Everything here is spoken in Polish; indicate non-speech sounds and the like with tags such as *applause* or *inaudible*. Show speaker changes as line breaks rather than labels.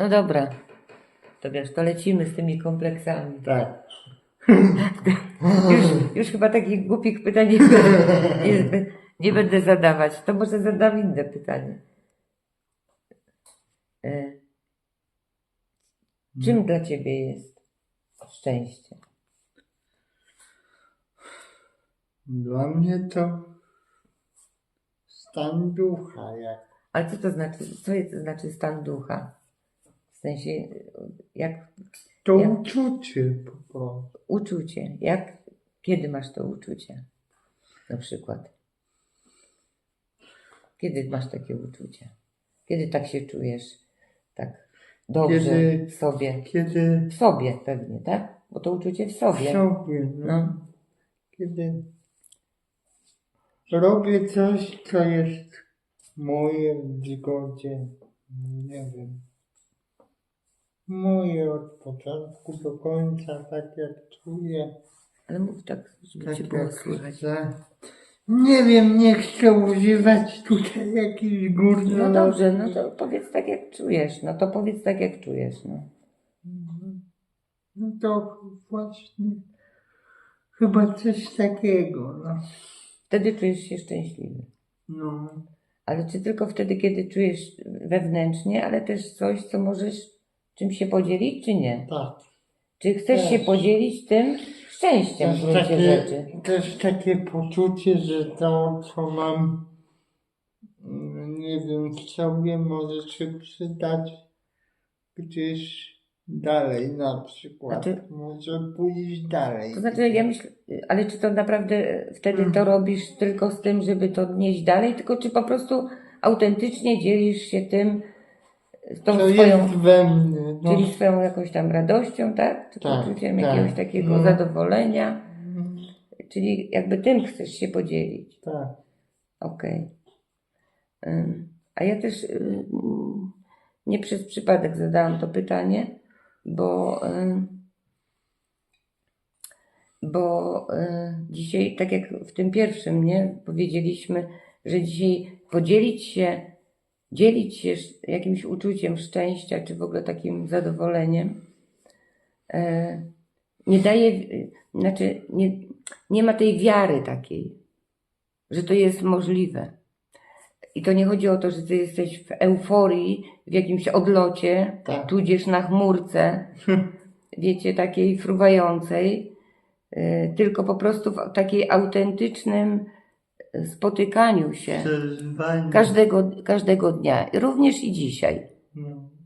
No dobra. To wiesz, to lecimy z tymi kompleksami.
Tak.
Już, już chyba takich głupich pytań nie, będę- nie, nie będę zadawać. To może zadam inne pytanie. E, Czym dla ciebie jest szczęście?
Dla mnie to stan ducha, jak
Ale co to znaczy? Co to znaczy stan ducha? W sensie, jak
to
Ja-
uczucie po prostu.
uczucie. Jak, kiedy masz to uczucie? Na przykład. Kiedy masz takie uczucie? Kiedy tak się czujesz? Tak dobrze
Kiedy-
w sobie.
Kiedy
W sobie pewnie, tak? Bo to uczucie w
w
sobie.
sobie, no,
No.
kiedy robię coś, co jest moje w zgodzie, nie wiem, moje od początku do końca, tak jak czuję,
Ale mów tak, żeby cię
tak
było
jak
słychać.
chcę. Nie wiem, nie chcę używać tutaj jakichś górnologii.
No dobrze, no to powiedz tak jak czujesz. No to powiedz tak jak czujesz, no.
No to właśnie chyba coś takiego, no.
Wtedy czujesz się szczęśliwy.
no.
Ale czy tylko wtedy, kiedy czujesz wewnętrznie, ale też coś, co możesz czym się podzielić, czy nie?
Tak.
Czy chcesz się
Też.
podzielić tym szczęściem w
Też
gruncie
takie,
rzeczy?
też takie poczucie, że to, co mam, mm, nie wiem, w sobie może się przydać gdzieś dalej na przykład. Może pójść dalej.
To znaczy, ja myślę, ale czy to naprawdę wtedy to
Mhm.
robisz tylko z tym, żeby to nieść dalej, tylko czy po prostu autentycznie dzielisz się tym, tą
to
swoją,
mnie. No.
czyli swoją jakąś tam radością, tak? Czy
Tak,
poczuciem
tak.
jakiegoś takiego
No.
zadowolenia,
Mm,
czyli jakby tym chcesz się podzielić.
Tak.
Okej. Ym, A ja też nie przez przypadek zadałam to pytanie, bo, bo dzisiaj, tak jak w tym pierwszym, nie, powiedzieliśmy, że dzisiaj podzielić się, dzielić się jakimś uczuciem szczęścia, czy w ogóle takim zadowoleniem, e, nie daje, znaczy nie, nie ma tej wiary takiej, że to jest możliwe. I to nie chodzi o to, że ty jesteś w euforii, w jakimś odlocie,
Tak.
tudzież na chmurce, *laughs* wiecie, takiej fruwającej, y, tylko po prostu w takiej autentycznym spotykaniu się każdego, każdego dnia, również i dzisiaj.
No.